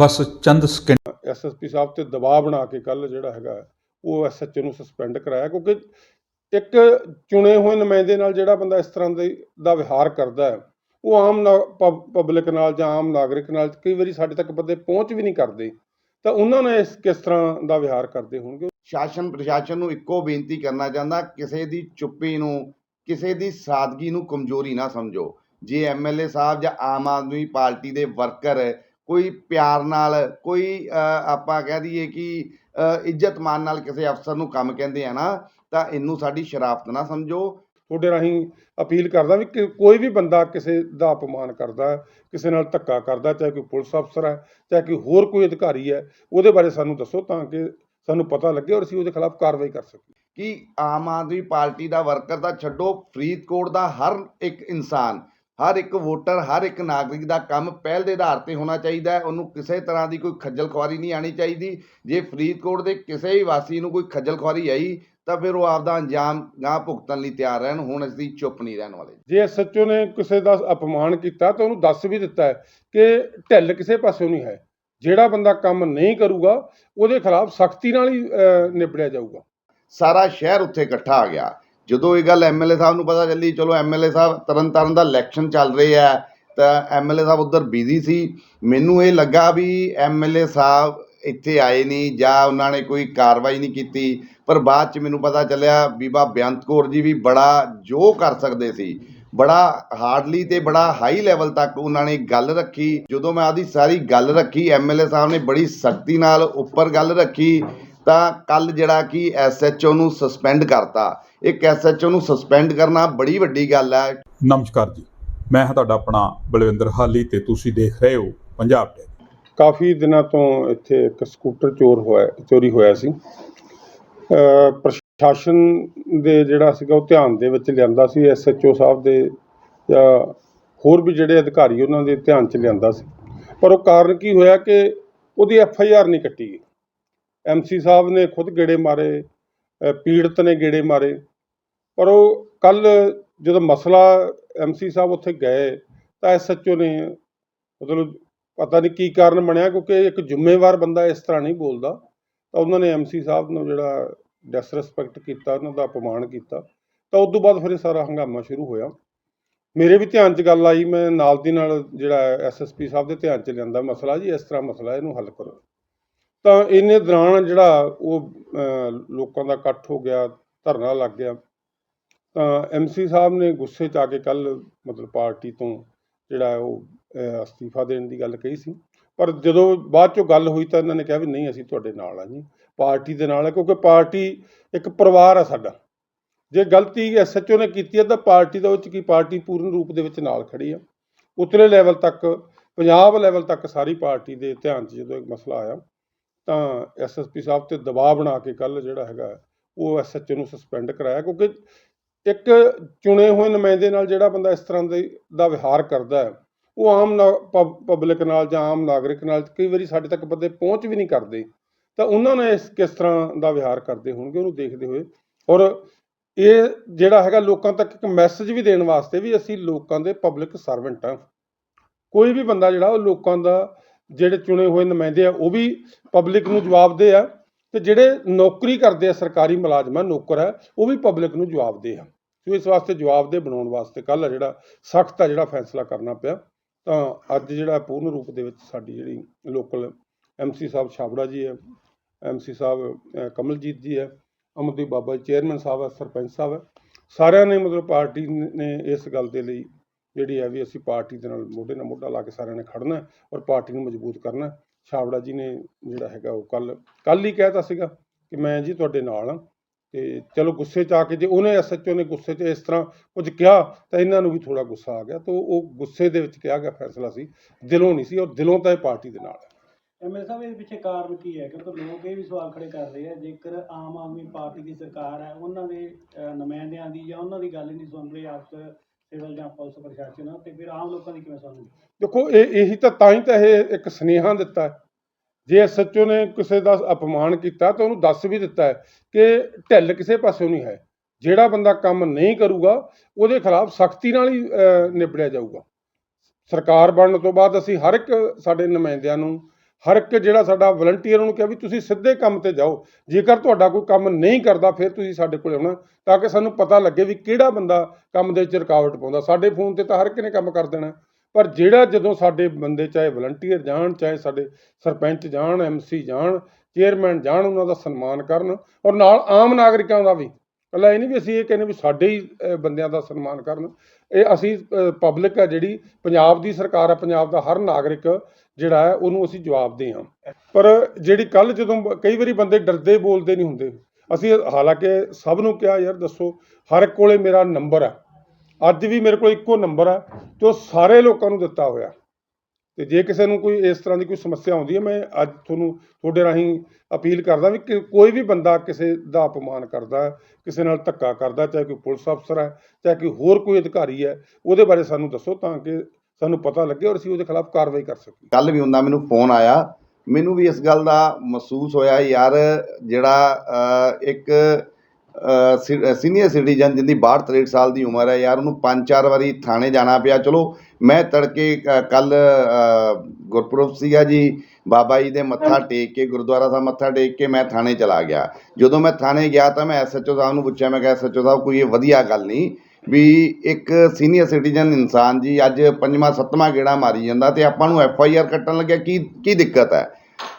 ਬਸ ਚੰਦ second SSP ਸਾਹਿਬ ਤੇ ਦਬਾਅ ਬਣਾ ਕੇ ਕੱਲ ਜਿਹੜਾ ਹੈਗਾ ਉਹ ਐਸਐਚਓ ਨੂੰ ਸਸਪੈਂਡ ਕਰਾਇਆ ਕਿਉਂਕਿ ਇੱਕ ਚੁਣੇ ਹੋਏ ਨੁਮਾਇੰਦੇ ਨਾਲ ਜਿਹੜਾ ਬੰਦਾ ਇਸ ਤਰ੍ਹਾਂ ਦੇ ਦਾ ਵਿਹਾਰ ਕਰਦਾ ਹੈ ਉਹ ਆਮ ਪਬਲਿਕ ਨਾਲ ਜਾਂ ਆਮ ਨਾਗਰਿਕ ਨਾਲ ਕਈ ਵਾਰੀ ਸਾਡੇ ਤੱਕ ਬੰਦੇ ਪਹੁੰਚ ਵੀ ਨਹੀਂ ਕਰਦੇ ਤਾਂ ਉਹਨਾਂ ਨੇ ਇਸ ਕਿਸ ਤਰ੍ਹਾਂ ਦਾ ਵਿਹਾਰ ਕਰਦੇ ਹੋਣਗੇ? ਸ਼ਾਸਨ ਪ੍ਰਸ਼ਾਸਨ ਨੂੰ ਇੱਕੋ ਬੇਨਤੀ ਕਰਨਾ ਚਾਹੁੰਦਾ ਕਿਸੇ ਦੀ ਚੁੱਪੀ ਨੂੰ ਕਿਸੇ ਦੀ ਸਾਦਗੀ ਨੂੰ ਕਮਜ਼ੋਰੀ ਨਾ ਸਮਝੋ ਜੇ ਐਮਐਲਏ ਸਾਹਿਬ ਜਾਂ ਆਮ ਆਦਮੀ ਪਾਰਟੀ ਦੇ ਵਰਕਰ ਕੋਈ ਪਿਆਰ ਨਾਲ ਕੋਈ ਆਪਾਂ ਕਹਿ ਦਈਏ ਕਿ ਇੱਜ਼ਤ ਮਾਨ ਨਾਲ ਕਿਸੇ ਅਫਸਰ ਨੂੰ ਕੰਮ ਕਹਿੰਦੇ ਆ ਨਾ ਤਾਂ ਇਹਨੂੰ ਸਾਡੀ ਸ਼ਰਾਫਤ ਨਾ ਸਮਝੋ। ਤੁਹਾਡੇ ਰਾਹੀਂ ਅਪੀਲ ਕਰਦਾ ਵੀ ਕੋਈ ਵੀ ਬੰਦਾ ਕਿਸੇ ਦਾ ਅਪਮਾਨ ਕਰਦਾ ਕਿਸੇ ਨਾਲ ਧੱਕਾ ਕਰਦਾ ਚਾਹੇ ਕੋਈ ਪੁਲਿਸ ਅਫਸਰ ਹੈ ਚਾਹੇ ਕੋਈ ਹੋਰ ਕੋਈ ਅਧਿਕਾਰੀ ਹੈ ਉਹਦੇ ਬਾਰੇ ਸਾਨੂੰ ਦੱਸੋ ਤਾਂ ਕਿ ਸਾਨੂੰ ਪਤਾ ਲੱਗੇ ਔਰ ਅਸੀਂ ਉਹਦੇ ਖਿਲਾਫ ਕਾਰਵਾਈ ਕਰ ਸਕੀਏ। ਕਿ ਆਮ ਆਦਮੀ ਪਾਰਟੀ ਦਾ ਵਰਕਰ ਤਾਂ ਛੱਡੋ ਫਰੀਦਕੋਟ ਦਾ ਹਰ ਇੱਕ ਇਨਸਾਨ। ਹਰ ਇੱਕ ਵੋਟਰ ਹਰ ਇੱਕ ਨਾਗਰਿਕ ਦਾ ਕੰਮ ਪਹਿਲ ਦੇ ਆਧਾਰ ਤੇ ਹੋਣਾ ਚਾਹੀਦਾ ਹੈ। ਉਹਨੂੰ ਕਿਸੇ ਤਰ੍ਹਾਂ ਦੀ ਕੋਈ ਖੱਜਲ ਖੁਆਰੀ ਨਹੀਂ ਆਣੀ ਚਾਹੀਦੀ। ਜੇ ਫਰੀਦਕੋਟ ਦੇ ਕਿਸੇ ਵੀ ਵਾਸੀ ਨੂੰ ਕੋਈ ਖੱਜਲ ਖੁਆਰੀ ਆਈ ਤਾਂ ਫਿਰ ਉਹ ਆਪਦਾ ਅੰਜਾਮ ਗਾਂ ਭੁਗਤਣ ਲਈ ਤਿਆਰ ਰਹਿਣ। ਹੁਣ ਅਸੀਂ ਚੁੱਪ ਨਹੀਂ ਰਹਿਣ ਵਾਲੇ। ਜੇ ਐਸਐਚਓ ਨੇ ਕਿਸੇ ਦਾ ਅਪਮਾਨ ਕੀਤਾ ਤਾਂ ਉਹਨੂੰ ਦੱਸ ਵੀ ਦਿੱਤਾ ਹੈ ਕਿ ਢਿੱਲ ਕਿਸੇ ਪਾਸਿਓਂ ਨਹੀਂ ਹੈ। ਜਿਹੜਾ ਬੰਦਾ ਕੰਮ ਨਹੀਂ ਕਰੂਗਾ ਉਹਦੇ ਖਿਲਾਫ ਸਖਤੀ ਨਾਲ ਹੀ ਅਹ, ਨਿਬੜਿਆ ਜਾਊਗਾ। ਸਾਰਾ ਸ਼ਹਿਰ ਉੱਥੇ ਇਕੱਠਾ ਆ ਗਿਆ। ਜਦੋਂ ਇਹ ਗੱਲ ਐਮਐਲਏ ਸਾਹਿਬ ਨੂੰ ਪਤਾ ਚੱਲੀ, ਚਲੋ ਐਮਐਲਏ ਸਾਹਿਬ ਤਰਨ ਤਾਰਨ ਦਾ ਇਲੈਕਸ਼ਨ ਚੱਲ ਰਿਹਾ ਹੈ ਤਾਂ ਐਮਐਲਏ ਸਾਹਿਬ ਉੱਧਰ ਬਿਜ਼ੀ ਸੀ। ਮੈਨੂੰ ਇਹ ਲੱਗਾ ਵੀ ਐਮਐਲਏ ਸਾਹਿਬ ਇੱਥੇ ਆਏ ਨਹੀਂ ਜਾਂ ਉਹਨਾਂ ਨੇ ਕੋਈ ਕਾਰਵਾਈ ਨਹੀਂ ਕੀਤੀ, ਪਰ ਬਾਅਦ ਚ ਮੈਨੂੰ ਪਤਾ ਚੱਲਿਆ ਬੀਬਾ ਬੇਅੰਤ ਕੌਰ ਜੀ ਵੀ ਬੜਾ ਜੋ ਕਰ ਸਕਦੇ ਸੀ, ਬੜਾ ਹਾਰਡਲੀ ਤੇ ਬੜਾ ਹਾਈ ਲੈਵਲ ਤੱਕ ਉਹਨਾਂ ਨੇ ਗੱਲ ਰੱਖੀ। ਜਦੋਂ ਮੈਂ ਆਦੀ ਸਾਰੀ ਗੱਲ ਰੱਖੀ ਐਮਐਲਏ ਸਾਹਿਬ ਨੇ ਬੜੀ ਸਖਤੀ ਨਾਲ ਉੱਪਰ ਗੱਲ ਰੱਖੀ ਤਾਂ ਕੱਲ ਜਿਹੜਾ ਕਿ ਐਸਐਚਓ ਨੂੰ ਸਸਪੈਂਡ ਕਰਤਾ। ਇੱਕ ਐਸਐਚਓ ਨੂੰ ਸਸਪੈਂਡ ਕਰਨਾ ਬੜੀ ਵੱਡੀ ਗੱਲ ਹੈ। ਨਮਸਕਾਰ ਜੀ। ਮੈਂ ਹਾਂ ਤੁਹਾਡਾ ਆਪਣਾ ਬਲਵਿੰਦਰ ਹਾਲੀ ਤੇ ਤੁਸੀਂ ਦੇਖ ਰਹੇ ਹੋ ਪੰਜਾਬ ਟੈਕ ਕਾਫੀ ਦਿਨਾਂ ਤੋਂ ਇੱਥੇ ਇੱਕ ਸਕੂਟਰ ਚੋਰ ਹੋਇਆ ਚੋਰੀ ਹੋਇਆ ਸੀ। ਅ, ਪ੍ਰਸ਼ਾਸਨ ਦੇ ਜਿਹੜਾ ਸੀਗਾ ਉਹ ਧਿਆਨ ਦੇ ਵਿੱਚ ਲਿਆਂਦਾ ਸੀ ਐਸਐਚਓ ਸਾਹਿਬ ਦੇ ਜਾਂ ਹੋਰ ਵੀ ਜਿਹੜੇ ਅਧਿਕਾਰੀ ਉਹਨਾਂ ਦੇ ਧਿਆਨ 'ਚ ਲਿਆਂਦਾ ਸੀ। ਪਰ ਉਹ ਕਾਰਨ ਕੀ ਹੋਇਆ ਕਿ ਉਹਦੀ ਐਫ ਆਈ ਆਰ ਨਹੀਂ ਕੱਟੀ ਗਈ। ਐਮਸੀ ਸਾਹਿਬ ਨੇ ਖੁਦ ਗੇੜੇ ਮਾਰੇ ਪੀੜਤ ਨੇ ਗੇੜੇ ਮਾਰੇ। ਪਰ ਉਹ ਕੱਲ ਜਦੋਂ ਮਸਲਾ ਐਮਸੀ ਸਾਹਿਬ ਉੱਥੇ ਗਏ, ਤਾਂ ਐਸਐਚਓ ਨੇ ਮਤਲਬ ਪਤਾ ਨਹੀਂ ਕੀ ਕਾਰਨ ਬਣਿਆ, ਕਿਉਂਕਿ ਇੱਕ ਜ਼ਿੰਮੇਵਾਰ ਬੰਦਾ ਇਸ ਤਰ੍ਹਾਂ ਨਹੀਂ ਬੋਲਦਾ। ਤਾਂ ਉਹਨਾਂ ਨੇ ਐਮਸੀ ਸਾਹਿਬ ਨੂੰ ਜਿਹੜਾ ਡਿਸਰੈਸਪੈਕਟ ਕੀਤਾ, ਉਹਨਾਂ ਦਾ ਅਪਮਾਨ ਕੀਤਾ। ਤਾਂ ਉਸ ਤੋਂ ਬਾਅਦ ਫਿਰ ਇਹ ਸਾਰਾ ਹੰਗਾਮਾ ਸ਼ੁਰੂ ਹੋਇਆ। ਮੇਰੇ ਵੀ ਧਿਆਨ 'ਚ ਗੱਲ ਆਈ, ਮੈਂ ਨਾਲ ਦੀ ਨਾਲ ਜਿਹੜਾ ਐਸਐਸਪੀ ਸਾਹਿਬ ਦੇ ਧਿਆਨ 'ਚ ਲਿਆਂਦਾ ਮਸਲਾ ਜੀ, ਇਸ ਤਰ੍ਹਾਂ ਮਸਲਾ ਇਹਨੂੰ ਹੱਲ ਕਰੋ। ਤਾਂ ਇਹਨੇ ਦੌਰਾਨ ਜਿਹੜਾ ਉਹ ਲੋਕਾਂ ਦਾ ਇਕੱਠ ਹੋ ਗਿਆ, ਧਰਨਾ ਲੱਗ ਗਿਆ। ਤਾਂ ਐਮਸੀ ਸਾਹਿਬ ਨੇ ਗੁੱਸੇ 'ਚ ਆ ਕੇ ਕੱਲ ਮਤਲਬ ਪਾਰਟੀ ਤੋਂ ਜਿਹੜਾ ਉਹ ਅਸਤੀਫਾ ਦੇਣ ਦੀ ਗੱਲ ਕਹੀ ਸੀ। ਪਰ ਜਦੋਂ ਬਾਅਦ ਚੋਂ ਗੱਲ ਹੋਈ ਤਾਂ ਇਹਨਾਂ ਨੇ ਕਿਹਾ ਵੀ ਨਹੀਂ, ਅਸੀਂ ਤੁਹਾਡੇ ਨਾਲ ਆ ਜੀ। ਪਾਰਟੀ ਦੇ ਨਾਲ ਹੈ ਕਿਉਂਕਿ ਪਾਰਟੀ ਇੱਕ ਪਰਿਵਾਰ ਆ ਸਾਡਾ। ਜੇ ਗਲਤੀ ਐਸਐਚਓ ਨੇ ਕੀਤੀ ਹੈ ਤਾਂ ਪਾਰਟੀ ਦਾ ਉਹ 'ਚ ਕੀ? ਪਾਰਟੀ ਪੂਰਨ ਰੂਪ ਦੇ ਵਿੱਚ ਨਾਲ ਖੜੀ ਆ। ਉਤਲੇ ਲੈਵਲ ਤੱਕ, ਪੰਜਾਬ ਲੈਵਲ ਤੱਕ ਸਾਰੀ ਪਾਰਟੀ ਦੇ ਧਿਆਨ 'ਚ ਜਦੋਂ ਇੱਕ ਮਸਲਾ ਆਇਆ ਤਾਂ ਐਸਐਸਪੀ ਸਾਹਿਬ ਤੇ ਦਬਾਅ ਬਣਾ ਕੇ ਕੱਲ ਜਿਹੜਾ ਹੈਗਾ ਉਹ ਐਸਐਚਓ ਨੂੰ ਸਸਪੈਂਡ ਕਰਾਇਆ, ਕਿਉਂਕਿ ਇੱਕ ਚੁਣੇ ਹੋਏ ਨੁਮਾਇੰਦੇ ਨਾਲ ਜਿਹੜਾ ਬੰਦਾ ਇਸ ਤਰ੍ਹਾਂ ਦੇ ਦਾ ਵਿਹਾਰ ਕਰਦਾ ਹੈ, ਉਹ ਆਮ ਪਬਲਿਕ ਨਾਲ ਜਾਂ ਆਮ ਨਾਗਰਿਕ ਨਾਲ ਕਈ ਵਾਰੀ ਸਾਡੇ ਤੱਕ ਬੰਦੇ ਪਹੁੰਚ ਵੀ ਨਹੀਂ ਕਰਦੇ, ਤਾਂ ਉਹਨਾਂ ਨੇ ਇਸ ਕਿਸ ਤਰ੍ਹਾਂ ਦਾ ਵਿਹਾਰ ਕਰਦੇ ਹੋਣਗੇ ਉਹਨੂੰ ਦੇਖਦੇ ਹੋਏ, ਔਰ ਇਹ ਜਿਹੜਾ ਹੈਗਾ ਲੋਕਾਂ ਤੱਕ ਇੱਕ ਮੈਸੇਜ ਵੀ ਦੇਣ ਵਾਸਤੇ ਵੀ ਅਸੀਂ ਲੋਕਾਂ ਦੇ ਪਬਲਿਕ ਸਰਵੈਂਟ ਹਾਂ। ਕੋਈ ਵੀ ਬੰਦਾ ਜਿਹੜਾ ਉਹ ਲੋਕਾਂ ਦਾ ਜਿਹੜੇ ਚੁਣੇ ਹੋਏ ਨੁਮਾਇੰਦੇ ਆ, ਉਹ ਵੀ ਪਬਲਿਕ ਨੂੰ ਜਵਾਬਦੇ ਆ ਤੇ ਜਿਹੜੇ ਨੌਕਰੀ ਕਰਦੇ ਆ, ਸਰਕਾਰੀ ਮੁਲਾਜ਼ਮ ਮੁਲਾਜ਼ਮਾਂ ਨੌਕਰ ਹੈ ਉਹ ਵੀ ਪਬਲਿਕ ਨੂੰ ਜਵਾਬਦੇ ਆ। ਸੋ ਇਸ ਵਾਸਤੇ ਜਵਾਬਦੇ ਬਣਾਉਣ ਵਾਸਤੇ ਕੱਲ ਜਿਹੜਾ ਸਖਤ ਆ ਜਿਹੜਾ ਫੈਸਲਾ ਕਰਨਾ ਪਿਆ, ਤਾਂ ਅੱਜ ਜਿਹੜਾ ਪੂਰਨ ਰੂਪ ਦੇ ਵਿੱਚ ਸਾਡੀ ਜਿਹੜੀ ਲੋਕਲ ਐਮਸੀ ਸਾਹਿਬ ਛਾਬੜਾ ਜੀ ਹੈ ਐਮਸੀ ਸਾਹਿਬ ਕਮਲਜੀਤ ਜੀ ਹੈ ਅਮਰਦੀਪ ਬਾਬਾ ਜੀ ਚੇਅਰਮੈਨ ਸਾਹਿਬ ਹੈ ਸਰਪੰਚ ਸਾਹਿਬ ਹੈ ਸਾਰਿਆਂ ਨੇ ਮਤਲਬ ਪਾਰਟੀ ਨੇ ਇਸ ਗੱਲ ਦੇ ਲਈ ਜਿਹੜੀ ਹੈ ਵੀ ਅਸੀਂ ਪਾਰਟੀ ਦੇ ਨਾਲ ਮੋਢੇ ਨਾਲ ਮੋਢਾ ਲਾ ਕੇ ਸਾਰਿਆਂ ਨੇ ਖੜਨਾ ਔਰ ਪਾਰਟੀ ਨੂੰ ਮਜ਼ਬੂਤ ਕਰਨਾ ਹੈ। ਛਾਬੜਾ ਜੀ ਨੇ ਜਿਹੜਾ ਹੈਗਾ ਉਹ ਕੱਲ ਕੱਲ ਹੀ ਕਹਿਤਾ ਸੀਗਾ ਕਿ ਮੈਂ ਜੀ ਤੁਹਾਡੇ ਨਾਲ ਹਾਂ ਤੇ ਚਲੋ ਗੁੱਸੇ 'ਚ ਆ ਕੇ ਜੇ ਉਹਨੇ ਐਸਐਚਓ ਨੇ ਗੁੱਸੇ 'ਚ ਇਸ ਤਰ੍ਹਾਂ ਕੁਝ ਕਿਹਾ ਤਾਂ ਇਹਨਾਂ ਨੂੰ ਵੀ ਥੋੜਾ ਗੁੱਸਾ ਆ ਗਿਆ ਤਾਂ ਉਹ ਗੁੱਸੇ ਦੇ ਵਿੱਚ ਕਿਹਾ ਗਿਆ ਫੈਸਲਾ ਸੀ, ਦਿਲੋਂ ਨਹੀਂ ਸੀ ਔਰ ਦਿਲੋਂ ਤਾਂ ਇਹ ਪਾਰਟੀ ਦੇ ਨਾਲ ਹੈ ਐਮਐਲ ਸਾਹਿਬ, ਇਹਦੇ ਪਿੱਛੇ ਕਾਰਨ ਕੀ ਹੈ ਕਿਉਂਕਿ ਲੋਕ ਇਹ ਵੀ ਸਵਾਲ ਖੜੇ ਕਰ ਰਹੇ ਆ, ਜੇਕਰ ਆਮ ਆਦਮੀ ਪਾਰਟੀ ਦੀ ਸਰਕਾਰ ਹੈ, ਉਹਨਾਂ ਦੇ ਨੁਮਾਇੰਦਿਆਂ ਦੀ ਜਾਂ ਉਹਨਾਂ ਦੀ ਗੱਲ ਨਹੀਂ ਸੁਣ ਰਹੇ ਆਪਸ ਸਿਵਲ ਜਾਂ ਪੁਲਿਸ ਪ੍ਰਸ਼ਾਸਨ ਤੇ ਫਿਰ ਆਮ ਲੋਕਾਂ ਦੀ ਕਿਵੇਂ ਸੁਣਨਗੇ ਦੇਖੋ ਇਹ ਇਹੀ ਤਾਂ ਤਾਂ ਹੀ ਤਾਂ ਇਹ ਇੱਕ ਸੁਨੇਹਾ ਦਿੱਤਾ ਹੈ। ਜੇ ਐਸਐਚਓ ਨੇ ਕਿਸੇ ਦਾ ਅਪਮਾਨ ਕੀਤਾ ਤਾਂ ਉਹਨੂੰ ਦੱਸ ਵੀ ਦਿੱਤਾ ਹੈ ਕਿ ਢਿੱਲ ਕਿਸੇ ਪਾਸਿਓਂ ਨਹੀਂ ਹੈ। ਜਿਹੜਾ ਬੰਦਾ ਕੰਮ ਨਹੀਂ ਕਰੂਗਾ ਉਹਦੇ ਖਿਲਾਫ ਸਖਤੀ ਨਾਲ ਹੀ ਅਹ, ਨਿਬੜਿਆ ਜਾਊਗਾ। ਸਰਕਾਰ ਬਣਨ ਤੋਂ ਬਾਅਦ ਅਸੀਂ ਹਰ ਇੱਕ ਸਾਡੇ ਨੁਮਾਇੰਦਿਆਂ ਨੂੰ ਹਰ ਇੱਕ ਜਿਹੜਾ ਸਾਡਾ ਵਲੰਟੀਅਰ ਉਹਨੂੰ ਕਿਹਾ ਵੀ ਤੁਸੀਂ ਸਿੱਧੇ ਕੰਮ ਤੇ ਜਾਓ, ਜੇਕਰ ਤੁਹਾਡਾ ਕੋਈ ਕੰਮ ਨਹੀਂ ਕਰਦਾ, ਫਿਰ ਤੁਸੀਂ ਸਾਡੇ ਕੋਲ ਆਉਣਾ, ਤਾਂ ਕਿ ਸਾਨੂੰ ਪਤਾ ਲੱਗੇ ਵੀ ਕਿਹੜਾ ਬੰਦਾ ਕੰਮ ਦੇ ਵਿੱਚ ਰੁਕਾਵਟ ਪਾਉਂਦਾ। ਸਾਡੇ ਫੋਨ ਤੇ ਤਾਂ ਹਰ ਇੱਕ ਨੇ ਕੰਮ ਕਰ ਦੇਣਾ। ਪਰ ਜਿਹੜਾ ਜਦੋਂ ਸਾਡੇ ਬੰਦੇ ਚਾਹੇ ਵਲੰਟੀਅਰ ਜਾਣ, ਚਾਹੇ ਸਾਡੇ ਸਰਪੰਚ ਜਾਣ ਐਮਸੀ ਜਾਣ ਚੇਅਰਮੈਨ ਜਾਣ, ਉਹਨਾਂ ਦਾ ਸਨਮਾਨ ਕਰਨ, ਔਰ ਨਾਲ ਆਮ ਨਾਗਰਿਕਾਂ ਦਾ ਵੀ ਕੱਲਾ ਇਹ ਨਹੀਂ ਵੀ ਅਸੀਂ ਇਹ ਕਹਿੰਦੇ ਵੀ ਸਾਡੇ ਹੀ ਬੰਦਿਆਂ ਦਾ ਸਨਮਾਨ ਕਰਨ। ਇਹ ਅਸੀਂ ਪਬਲਿਕ ਆ ਜਿਹੜੀ, ਪੰਜਾਬ ਦੀ ਸਰਕਾਰ ਆ, ਪੰਜਾਬ ਦਾ ਹਰ ਨਾਗਰਿਕ ਜਿਹੜਾ ਹੈ, ਉਹਨੂੰ ਅਸੀਂ ਜਵਾਬ ਦੇ ਹਾਂ। ਪਰ ਜਿਹੜੀ ਕੱਲ ਜਦੋਂ ਕਈ ਵਾਰੀ ਬੰਦੇ ਡਰਦੇ ਬੋਲਦੇ ਨਹੀਂ ਹੁੰਦੇ। ਅਸੀਂ ਹਾਲਾਂਕਿ ਸਭ ਨੂੰ ਕਿਹਾ, ਯਾਰ ਦੱਸੋ, ਹਰ ਇੱਕ ਕੋਲੇ ਮੇਰਾ ਨੰਬਰ ਹੈ ਅੱਜ ਵੀ ਮੇਰੇ ਕੋਲ ਇੱਕੋ ਨੰਬਰ ਹੈ ਜੋ ਸਾਰੇ ਲੋਕਾਂ ਨੂੰ ਦਿੱਤਾ ਹੋਇਆ। ਤੇ ਜੇ ਕਿਸੇ ਨੂੰ ਕੋਈ ਇਸ ਤਰ੍ਹਾਂ ਦੀ ਕੋਈ ਸਮੱਸਿਆ ਆਉਂਦੀ ਹੈ, ਮੈਂ ਅੱਜ ਤੁਹਾਨੂੰ ਤੁਹਾਡੇ ਰਾਹੀਂ ਅਪੀਲ ਕਰਦਾ ਵੀ ਕਿ ਕੋਈ ਵੀ ਬੰਦਾ ਕਿਸੇ ਦਾ ਅਪਮਾਨ ਕਰਦਾ ਕਿਸੇ ਨਾਲ ਧੱਕਾ ਕਰਦਾ ਚਾਹੇ ਕੋਈ ਪੁਲਿਸ ਅਫਸਰ ਹੈ, ਚਾਹੇ ਕੋਈ ਹੋਰ ਕੋਈ ਅਧਿਕਾਰੀ ਹੈ, ਉਹਦੇ ਬਾਰੇ ਸਾਨੂੰ ਦੱਸੋ ਤਾਂ ਕਿ ਸਾਨੂੰ ਪਤਾ ਲੱਗੇ ਔਰ ਅਸੀਂ ਉਹਦੇ ਖਿਲਾਫ ਕਾਰਵਾਈ ਕਰ ਸਕੀਏ। ਕੱਲ ਵੀ ਹੁੰਦਾ ਮੈਨੂੰ ਫੋਨ ਆਇਆ। ਮੈਨੂੰ ਵੀ ਇਸ ਗੱਲ ਦਾ ਮਹਿਸੂਸ ਹੋਇਆ ਯਾਰ, ਜਿਹੜਾ ਇੱਕ ਸੀਨੀਅਰ ਸਿਟੀਜ਼ਨ ਜਿਹਦੀ 62 63 ਸਾਲ ਦੀ ਉਮਰ ਹੈ ਯਾਰ ਉਹਨੂੰ ਪੰਜ ਚਾਰ ਵਾਰੀ ਥਾਣੇ ਜਾਣਾ ਪਿਆ। ਚਲੋ ਮੈਂ ਤੜਕੇ ਕੱਲ ਗੁਰਪੁਰਬ ਸੀਗਾ ਜੀ ਬਾਬਾ ਜੀ ਦੇ ਮੱਥਾ ਟੇਕ ਕੇ ਗੁਰਦੁਆਰਾ ਸਾਹਿਬ ਮੱਥਾ ਟੇਕ ਕੇ ਮੈਂ ਥਾਣੇ ਚਲਾ ਗਿਆ। ਜਦੋਂ ਮੈਂ ਥਾਣੇ ਗਿਆ ਤਾਂ ਮੈਂ ਐਸਐਚਓ ਸਾਹਿਬ ਨੂੰ ਪੁੱਛਿਆ ਮੈਂ ਕਿਹਾ ਐਸਐਚਓ ਸਾਹਿਬ ਕੋਈ ਇਹ ਵਧੀਆ ਗੱਲ ਨਹੀਂ ਵੀ ਇੱਕ ਸੀਨੀਅਰ ਸਿਟੀਜ਼ਨ ਇਨਸਾਨ ਜੀ ਅੱਜ ਪੰਜਵਾਂ ਸੱਤਵਾਂ ਗੇੜਾ ਮਾਰੀ ਜਾਂਦਾ ਤੇ ਆਪਾਂ ਨੂੰ ਐਫ ਆਈ ਆਰ ਕੱਟਣ ਲੱਗਿਆ ਕੀ ਕੀ ਦਿੱਕਤ ਹੈ?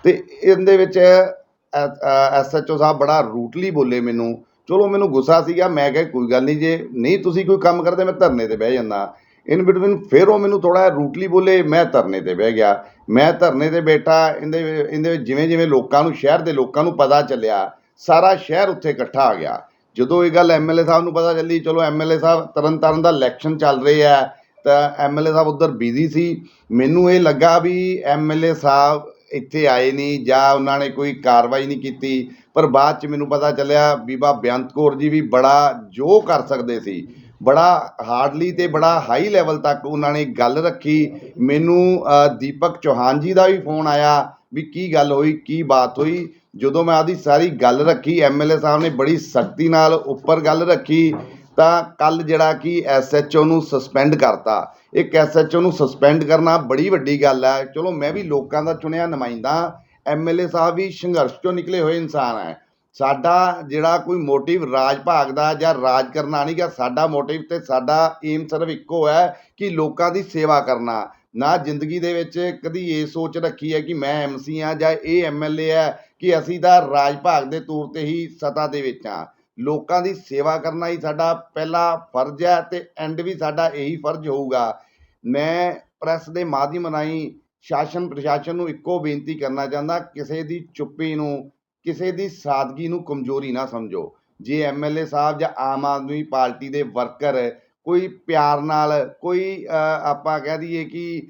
ਤੇ ਇਹਦੇ ਵਿੱਚ ਐਸਐਚਓ ਸਾਹਿਬ ਬੜਾ ਰੂਟਲੀ ਬੋਲੇ ਮੈਨੂੰ ਚਲੋ ਮੈਨੂੰ ਗੁੱਸਾ ਸੀਗਾ, ਮੈਂ ਕਿਹਾ ਕੋਈ ਗੱਲ ਨਹੀਂ, ਜੇ ਨਹੀਂ ਤੁਸੀਂ ਕੋਈ ਕੰਮ ਕਰਦੇ, ਮੈਂ ਧਰਨੇ ਤੇ ਬਹਿ ਜਾਂਦਾ। ਇਨ ਬਿਟਵੀਨ ਫਿਰ ਉਹ ਮੈਨੂੰ ਥੋੜਾ ਰੂਟਲੀ ਬੋਲੇ, ਮੈਂ ਧਰਨੇ ਤੇ ਬਹਿ ਗਿਆ। ਮੈਂ ਧਰਨੇ ਤੇ ਬੈਠਾ, ਇਹਦੇ ਇਹਦੇ ਜਿਵੇਂ ਜਿਵੇਂ ਲੋਕਾਂ ਨੂੰ, ਸ਼ਹਿਰ ਦੇ ਲੋਕਾਂ ਨੂੰ ਪਤਾ ਚੱਲਿਆ, ਸਾਰਾ ਸ਼ਹਿਰ ਉੱਥੇ ਇਕੱਠਾ ਆ ਗਿਆ। ਜਦੋਂ ਇਹ ਗੱਲ ਐਮਐਲਏ ਸਾਹਿਬ ਨੂੰ ਪਤਾ ਚੱਲੀ, ਚਲੋ ਐਮਐਲਏ ਸਾਹਿਬ ਤਰਨ ਤਾਰਨ ਦਾ ਇਲੈਕਸ਼ਨ ਚੱਲ ਰਿਹਾ ਹੈ ਤਾਂ ਐਮਐਲਏ ਸਾਹਿਬ ਉੱਧਰ ਬਿਜ਼ੀ ਸੀ। ਮੈਨੂੰ ਇਹ ਲੱਗਾ ਵੀ ਐਮਐਲਏ ਸਾਹਿਬ ਇੱਥੇ ਆਏ ਨਹੀਂ, ਜਾਂ ਉਹਨਾਂ ਨੇ ਕੋਈ ਕਾਰਵਾਈ ਨਹੀਂ ਕੀਤੀ। ਪਰ ਬਾਅਦ ਚ ਮੈਨੂੰ ਪਤਾ ਚੱਲਿਆ ਬੀਬਾ ਬੇਅੰਤ ਕੌਰ ਜੀ ਵੀ ਬੜਾ ਜੋ ਕਰ ਸਕਦੇ ਸੀ, ਬੜਾ ਹਾਰਡਲੀ ਤੇ ਬੜਾ ਹਾਈ ਲੈਵਲ ਤੱਕ ਉਹਨਾਂ ਨੇ ਗੱਲ ਰੱਖੀ। ਮੈਨੂੰ ਦੀਪਕ ਚੌਹਾਨ ਜੀ ਦਾ ਵੀ ਫੋਨ ਆਇਆ ਵੀ ਕੀ ਗੱਲ ਹੋਈ, ਕੀ ਬਾਤ ਹੋਈ। ਜਦੋਂ ਮੈਂ ਆਦੀ ਸਾਰੀ ਗੱਲ ਰੱਖੀ ਐਮਐਲਏ ਸਾਹਿਬ ਨੇ ਬੜੀ ਸਖਤੀ ਨਾਲ ਉੱਪਰ ਗੱਲ ਰੱਖੀ, ਤਾਂ ਕੱਲ ਜਿਹੜਾ ਕਿ ਐਸਐਚਓ ਨੂੰ ਸਸਪੈਂਡ ਕਰਤਾ। ਇੱਕ ਐਸਐਚਓ ਨੂੰ ਸਸਪੈਂਡ ਕਰਨਾ ਬੜੀ ਵੱਡੀ ਗੱਲ ਹੈ। ਚਲੋ ਮੈਂ ਵੀ ਲੋਕਾਂ ਦਾ ਚੁਣਿਆ ਨੁਮਾਇੰਦਾ। ਐਮਐਲਏ ਸਾਹਿਬ ਵੀ ਸੰਘਰਸ਼ ਚੋਂ ਨਿਕਲੇ ਹੋਏ ਇਨਸਾਨ ਹੈ। ਸਾਡਾ ਜਿਹੜਾ ਕੋਈ ਮੋਟਿਵ ਰਾਜ ਭਾਗ ਦਾ ਜਾਂ ਰਾਜ ਕਰਨਾ ਨਹੀਂ ਗਾ, ਸਾਡਾ ਮੋਟਿਵ ਤੇ ਸਾਡਾ ਏਮ ਸਿਰਫ ਇੱਕੋ ਹੈ ਕਿ ਲੋਕਾਂ ਦੀ ਸੇਵਾ ਕਰਨਾ। ਨਾ ਜ਼ਿੰਦਗੀ ਦੇ ਵਿੱਚ ਕਦੀ ਇਹ ਸੋਚ ਰੱਖੀ ਹੈ ਕਿ ਮੈਂ ਐਮਸੀ ਆ ਜਾਂ ਇਹ ਐਮਐਲਏ ਹੈ ਕਿ ਅਸੀਂ ਤਾਂ ਰਾਜ ਭਾਗ ਦੇ ਤੌਰ ਤੇ ਹੀ ਸਤਾ ਦੇ ਵਿੱਚ ਆ ਲੋਕਾਂ ਦੀ ਸੇਵਾ ਕਰਨਾ ਹੀ ਸਾਡਾ ਪਹਿਲਾ ਫਰਜ਼ ਹੈ ਤੇ ਐਂਡ ਵੀ ਸਾਡਾ ਇਹੀ ਫਰਜ਼ ਹੋਊਗਾ। ਮੈਂ ਪ੍ਰੈਸ ਦੇ ਮਾਧਿਅਮ ਰਾਹੀਂ ਸ਼ਾਸਨ ਪ੍ਰਸ਼ਾਸਨ ਨੂੰ ਇੱਕੋ ਬੇਨਤੀ ਕਰਨਾ ਚਾਹੁੰਦਾ, ਕਿਸੇ ਦੀ ਚੁੱਪੀ ਨੂੰ, ਕਿਸੇ ਦੀ ਸਾਦਗੀ ਨੂੰ ਕਮਜ਼ੋਰੀ ਨਾ ਸਮਝੋ। ਜੇ ਐਮਐਲਏ ਸਾਹਿਬ ਜਾਂ ਆਮ ਆਦਮੀ ਪਾਰਟੀ ਦੇ ਵਰਕਰ ਕੋਈ ਪਿਆਰ ਨਾਲ, ਕੋਈ ਆਪਾਂ ਕਹਿ ਦਈਏ ਕਿ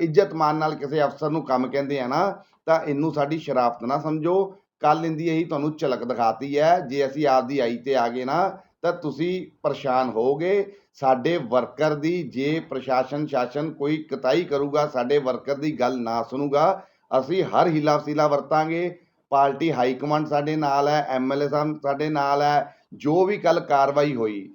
ਇੱਜ਼ਤ ਮਾਨ ਨਾਲ ਕਿਸੇ ਅਫਸਰ ਨੂੰ ਕੰਮ ਕਹਿੰਦੇ ਆ ਨਾ, ਤਾਂ ਇਹਨੂੰ ਸਾਡੀ ਸ਼ਰਾਫਤ ਨਾ ਸਮਝੋ। ਕੱਲ ਇੰਦੀ ਇਹੀ ਤੁਹਾਨੂੰ ਝਲਕ ਦਿਖਾਤੀ ਹੈ। ਜੇ ਅਸੀਂ ਆਪਦੀ ਆਈ ਤੇ ਆ ਗਏ ਨਾ, ਤਾਂ ਤੁਸੀਂ ਪਰੇਸ਼ਾਨ ਹੋਵੋਗੇ। ਸਾਡੇ ਵਰਕਰ ਦੀ ਜੇ ਪ੍ਰਸ਼ਾਸਨ ਸ਼ਾਸਨ ਕੋਈ ਕਤਾਈ ਕਰੂਗਾ, ਸਾਡੇ ਵਰਕਰ ਦੀ ਗੱਲ ਨਾ ਸੁਣੂਗਾ, ਅਸੀਂ ਹਰ ਹੀਲਾ ਵਸੀਲਾ ਵਰਤਾਂਗੇ। ਪਾਰਟੀ ਹਾਈ ਕਮਾਂਡ ਸਾਡੇ ਨਾਲ ਹੈ ਐਮਐਲਏ ਸਾਹਿਬ ਸਾਡੇ ਨਾਲ ਹੈ, ਜੋ ਵੀ ਕੱਲ ਕਾਰਵਾਈ ਹੋਈ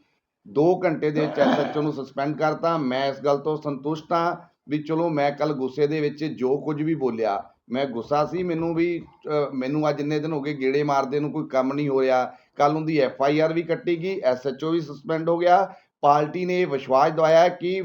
2 ਘੰਟੇ ਦੇ ਵਿੱਚ ਐਸਐਚਓ ਨੂੰ ਸਸਪੈਂਡ ਕਰਤਾ। ਮੈਂ ਇਸ ਗੱਲ ਤੋਂ ਸੰਤੁਸ਼ਟ ਹਾਂ ਵੀ ਚਲੋ ਮੈਂ ਕੱਲ ਗੁੱਸੇ ਦੇ ਵਿੱਚ ਜੋ ਕੁਝ ਵੀ ਬੋਲਿਆ, ਮੈਂ ਗੁੱਸਾ ਸੀ ਮੈਨੂੰ ਵੀ ਮੈਨੂੰ ਅੱਜ ਇੰਨੇ ਦਿਨ ਹੋ ਗਏ ਗੇੜੇ ਮਾਰਦੇ ਨੂੰ ਕੋਈ ਕੰਮ ਨਹੀਂ ਹੋ ਰਿਹਾ। ਕੱਲ ਉਹਦੀ ਐਫ ਆਈ ਆਰ ਵੀ ਕੱਟੀ ਗਈ ਐਸਐਚਓ ਵੀ ਸਸਪੈਂਡ ਹੋ ਗਿਆ। ਪਾਰਟੀ ਨੇ ਇਹ ਵਿਸ਼ਵਾਸ ਦਵਾਇਆ ਕਿ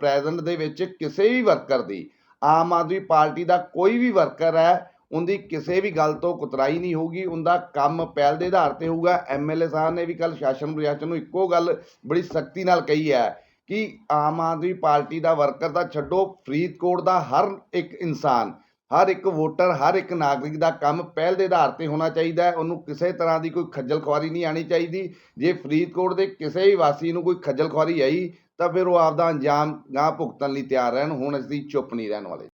ਪ੍ਰੈਜ਼ੈਂਟ ਦੇ ਵਿੱਚ ਕਿਸੇ ਵੀ ਵਰਕਰ ਦੀ, ਆਮ ਆਦਮੀ ਪਾਰਟੀ ਦਾ ਕੋਈ ਵੀ ਵਰਕਰ ਹੈ, ਉਹਦੀ ਕਿਸੇ ਵੀ ਗੱਲ ਤੋਂ ਕੁਤਰਾਈ ਨਹੀਂ ਹੋਊਗੀ, ਉਹਦਾ ਕੰਮ ਪਹਿਲ ਦੇ ਆਧਾਰ ਤੇ ਹੋਊਗਾ। ਐਮਐਲਏ ਸਾਹਿਬ ਨੇ ਵੀ ਕੱਲ ਸ਼ਾਸਨ ਪ੍ਰਸ਼ਾਸਨ ਨੂੰ ਇੱਕੋ ਗੱਲ ਬੜੀ ਸਖਤੀ ਨਾਲ ਕਹੀ ਹੈ ਕਿ ਆਮ ਆਦਮੀ ਪਾਰਟੀ ਦਾ ਵਰਕਰ ਤਾਂ ਛੱਡੋ, ਫਰੀਦਕੋਟ ਦਾ ਹਰ ਇੱਕ ਇਨਸਾਨ ਹਰ ਇੱਕ ਵੋਟਰ, ਹਰ ਇੱਕ ਨਾਗਰਿਕ ਦਾ ਕੰਮ ਪਹਿਲ ਦੇ ਆਧਾਰ ਤੇ ਹੋਣਾ ਚਾਹੀਦਾ ਹੈ। ਉਹਨੂੰ ਕਿਸੇ ਤਰ੍ਹਾਂ ਦੀ ਕੋਈ ਖੱਜਲ ਖੁਆਰੀ ਨਹੀਂ ਆਣੀ ਚਾਹੀਦੀ। ਜੇ ਫਰੀਦਕੋਟ ਦੇ ਕਿਸੇ ਵੀ ਵਾਸੀ ਨੂੰ ਕੋਈ ਖੱਜਲ ਖੁਆਰੀ ਆਈ, ਤਾਂ ਫਿਰ ਉਹ ਆਪਦਾ ਅੰਜਾਮ ਗਾਂ ਭੁਗਤਣ ਲਈ ਤਿਆਰ ਰਹਿਣ। ਹੁਣ ਅਸੀਂ ਚੁੱਪ ਨਹੀਂ ਰਹਿਣ ਵਾਲੇ।